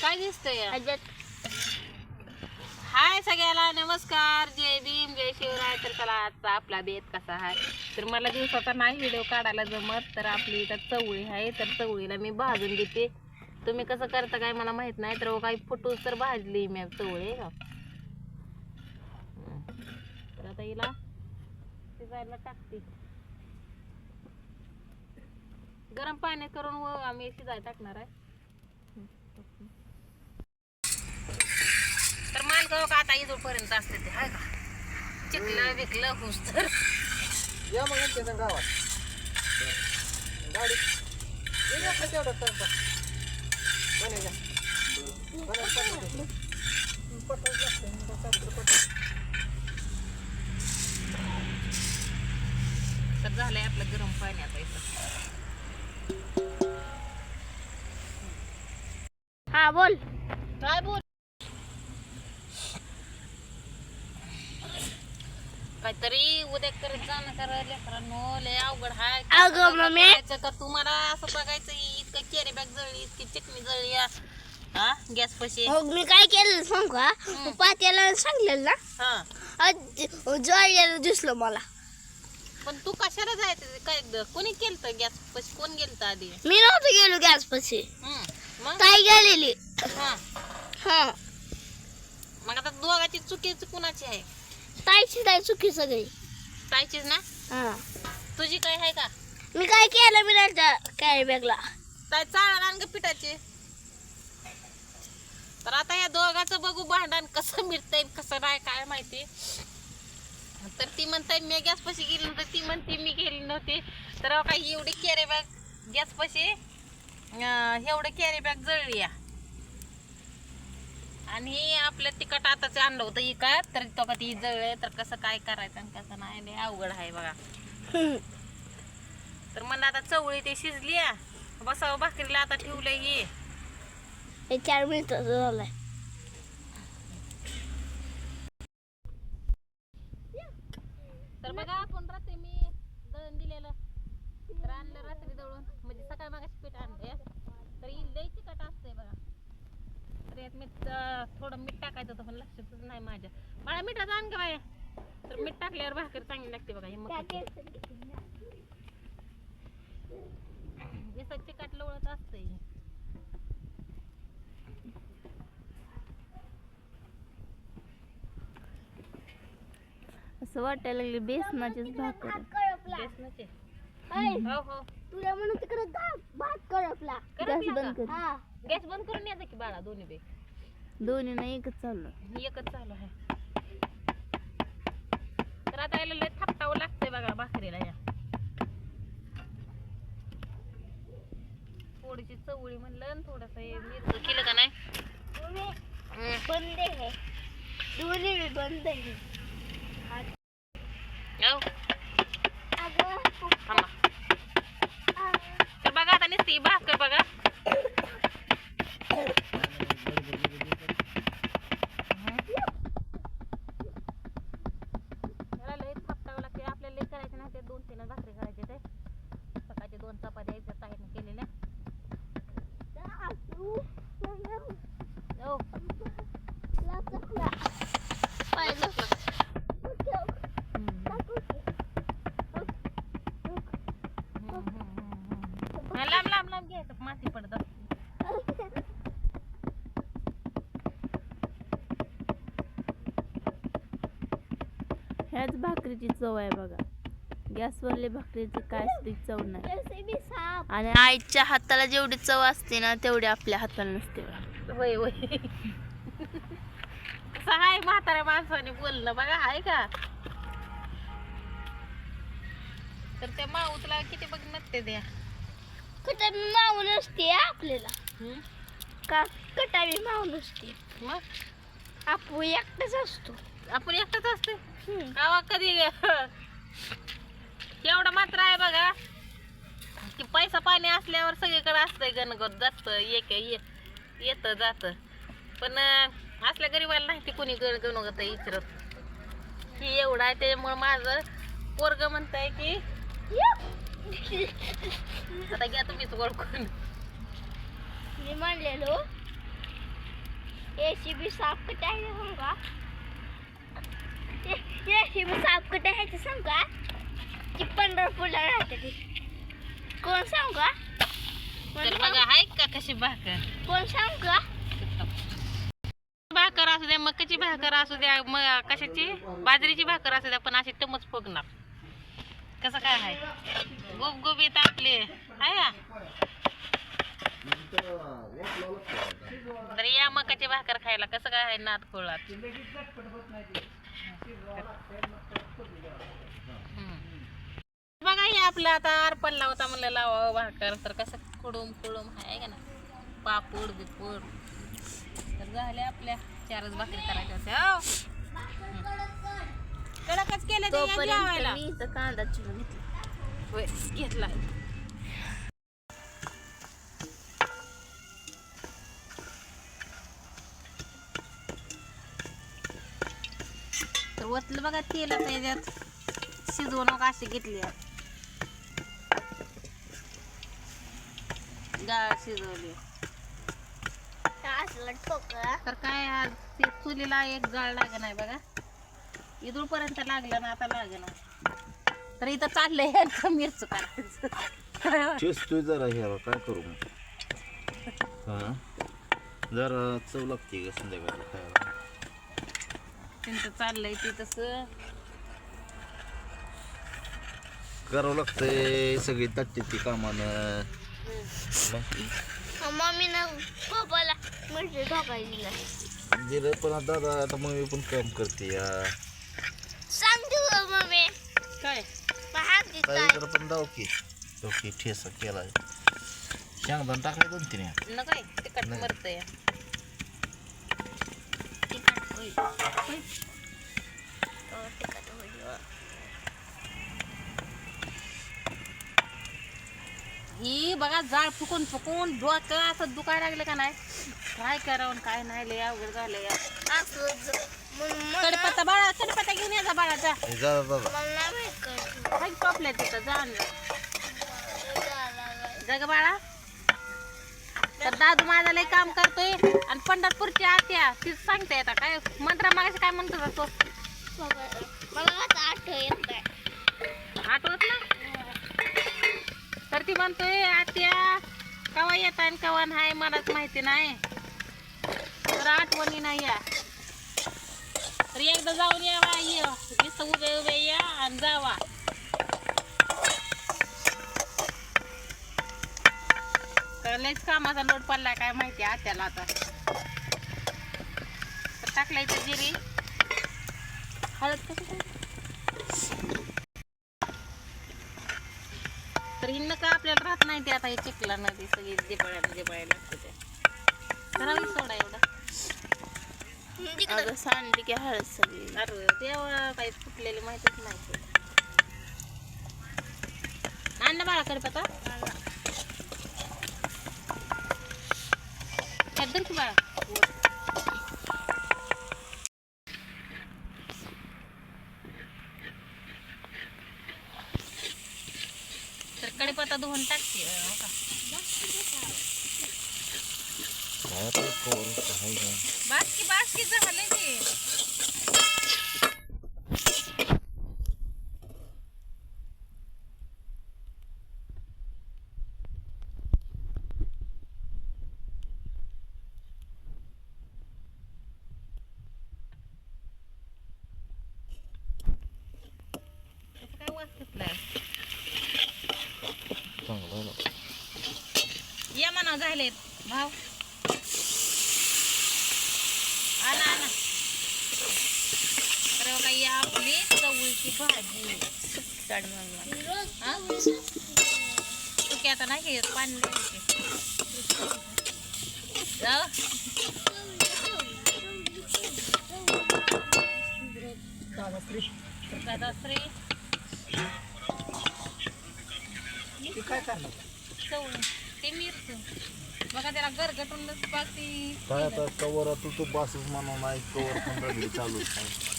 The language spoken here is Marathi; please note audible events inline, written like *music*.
काय दिसतंय? हाय सगळ्याला नमस्कार. जय भीम जय शिवराय. तर चला आजचा आपला बेत कसा आहे? तर मला दिवसाचा नाही व्हिडिओ काढायला जमत तर आपली इथं चवळी आहे. तर चवळीला मी भाजून देते. तुम्ही कसं करता काय मला माहीत नाही तर हो काही फुटूस तर भाजली मी चवळी. का तर आता हिला शिजायला टाकते. गरम पाणी करून व आम्ही शिजायला टाकणार आहे. तर मालगाव का आता इथपर्यंत असते ते हाय का चिकलं विकलं हुस तर या मग यांच्या संग गावात गाडी ये ना आपल्या तेवढं स्वयंपाक. बने या. बने पटकन. पटकन लागतंय. मग चालतं पटकन. तर झालंय आपलं गरम पाणी आता इथं हा बोल काय बोल काहीतरी उद्या करत जाणं करा लेकरांनो लय अवघड हाय. अगं मम्मी. करायचं का? तुम्हाला असं बघायचं इतकं कॅरी बॅग जळली इतकी चटणी जळली. हा? गॅस पशी. हो मी काय केलं सांगू का पात्याला सांगलेलं ना? हा. जळलेलं दिसलं मला. पण तू कशाला जायचं? काय कोणी केलं गॅस पशी? कोण गेलं आधी? मी नव्हतं गेलो गॅस पशी. हम्म. मग? ताई गेलेली. हा. हा. मग आता दोघाची चुकीची कुणाची आहे? ताईची ताई चुकी सगळी. ताईचीच ना? हा. तुझी काय आहे का? मी काय केलं मी त्यांच्या कॅरी बॅगला ताई चाळा आण ग पिठाची. तर आता या दोघाचं बघू भांडण कसं मिटतंय कसं नाही काय माहिती. तर ती म्हणताय मी गॅस पशी गेली नव्हती. ती म्हणते मी गेली नव्हती. तर काही एवढी कॅरी बॅग गॅस पशी एवढं कॅरी बॅग जळली या. आणि आपलं तिखट आताच आणलं होतं इकत तर तो का ती जळले तर कसं काय करायचं आणि कसं नाही लय अवघड आहे बघा. *laughs* तर म्हणलं आता चवळी ते शिजली बसावं भाकरीला आता ठेवलंय हे हे चार मिनिटाचं झालंय. तर बघा आपण रात्री मी दळण दिलेलं. तर आणलं रात्री दळून. म्हणजे सकाळी मागाशी पीठ आणले तर ही लई चिकट असतंय बघा तर यात मी त- थोडं मीठ टाकायचं होतं पण लक्षातच नाही माझ्या. मला मिठाचं आण का बाया. तर मीठ टाकल्यावर भाकर चांगली लागते बघा हे मग लोळत असतंय. हे. असं वाटायला लागले बेसनाचीच भाकर. बेसनाचे. हो हो. तुला म्हणून तिकडे भात करपला करपला बंद? कर. गॅस बंद करून यायचं की बाळा दोन्ही बे. दोन्ही नाही एकच चाललं एकच चालू आहे. तर आता याला लय थापटावं लागतंय बघा भाकरीला या. थोडीशी चवळी म्हणलं थोडस मिरचं. केलं का नाही. बंद आहे. दोन्ही बंद आहे. हो, अगं थांबा. तर बघा आता नुसती भाकर बघा याला लय थापटावं लागते आपल्याला लय करायचं नाही ते दोन तीन भाकरी करायचे ते सकाळचे दोन चपात्या एकदा ताईने केलेल्या हो हा, लांब लांब लांब घ्यायचं माती पडत असते. ह्याच भाकरीची चव आहे बघा. गॅसवरली भाकरीची काय असते चव नाही. आणि आईच्या हाताला जेवढी चव असते ना तेवढी आपल्या हाताला नसते बघा. होय होय आहे म्हाताऱ्या माणसाने बोलणं बघा आहे का? तर त्या माऊतला किती बघ नसते त्या कटावी मावून असते आपल्याला? का कटावी मावून असते मग? आपू एकटाच असतो. आपण एकटाच असते. गावा कधी एवढं मात्र आहे बघा. की पैसा पाणी असल्यावर सगळीकडे असतंय गणगत. जात एक येत जात. पण असल्या गरीबाला नाही ते कोणी गण गणगत विचारत ही एवढं आहे त्याच्यामुळे माझं पोरग म्हणताय की आता घ्या तुम्हीच ओळखून. मी म्हणलेलो बी साफ कुठे आहे का रेसिपी साफ कुठे आहे ते सांगू का? ती पंढरपूरला राहते ती. कोण सांगू का? तर? बघा आहे का कशी भाकर? कोण सांगू का? भाकर असू द्या मकाची भाकर असू द्या मग कशाची? बाजरीची भाकर असू द्या पण अशी टमच फुगणार. कसं काय आहे? गुबगुबीत आपले. आहे तर या मकाची भाकर खायला कसं काय आहे नाद खोळात बघा हे आपलं आता अर्पणला होता म्हणलं लावा भाकर. तर कसं खुडूम खुडूम आहे का ना पापूड बिपूड. तर झाले आपल्या. चारच भाकरी करायच्या होत्या हो. कडकच केलं तोपर्यंत मी इथं कांदा चिरून घेतला. होय, घेतलाय बघा तेल त्याच्यात शिजवून मग अशी घेतली आहे. डाळ शिजवली. तर काय आज ते चुलीला एक जाळ लागे नाही बघा. इथूनपर्यंत लागलं ना आता लागे ना तर इथं चाललंय यांचं मिरच करायचं चेस्तोय जरा ह्याला काय करू मग? जरा चव लागते का संध्याकाळी खायला? त्यांचं चाललंय ते तसं. करावं लागतंय सगळी तट्टी ती कामानं. मम्मीनं पप्पाला मिरची ठोकायची दिला दिलं पण आता दादा आता मग मी पण काम करते या सांग तू मम्मी. काय? पण दाव की. ओके ठेसा केलाय. शेंगदाण टाकले दोन तीन या. न काय तिकट नाही. मरतय. तिखट होईल होईल. हो, तिखट होईल हो. बघा जाळ फुकून फुकून डोकं असं दुखायला लागलं का नाही काय करावं काय नाही लय अवघड झालं या कडपत्ता बाळा कडपत्ता घेऊन याचा बाळाचा हे जा काय टोपल्या तिथं जा. जग बाळा तर दादू माझा लय काम करतोय आणि पंढरपूरची आत्या ती सांगते आता काय मंत्रा मागाशी काय म्हणतो मला आठव येत आठवत ना? तर ती म्हणतोय आत्या कवा येत आणि कवा नाही मलाच माहिती नाही. तर आठवणी नाही या. तर एकदा जाऊन यावा ये उभे उभे या आणि जावा. तर लयच कामाचा लोड पडलाय काय माहिती आत्याला आता. तर टाकला इथं जिरी. हळद तर हिंद का आपल्याला राहत नाही ते आता हे चिकला नदी सगळी दिपाळ्या दिपाळ्या लागते ते करावी सोडा एवढा. अगं सांडली की हळद सगळी. अरे तेव्हा काही फुटलेली माहितीच नाही. ते. आण ना बाळा कडपता धर की बाळा तर कडीपत्ता धुवून टाकते हो का? बासकी बासकी झाले ते. काय वास सुटलाय? चांगलं आहे ना. या म्हणा झाले भाव. आणा आणा अरे बघा ही आपली चवळीची भाजी. काढ मग हा? सुकी आता नाही का येत? पाणी जाऊ. काय करणार चवळी. ते मिरच. बघा त्याला गरगटूनच बाकी काय आता कवर तू तो बासच म्हणून नाही कवर पण रगडी चालूच नाही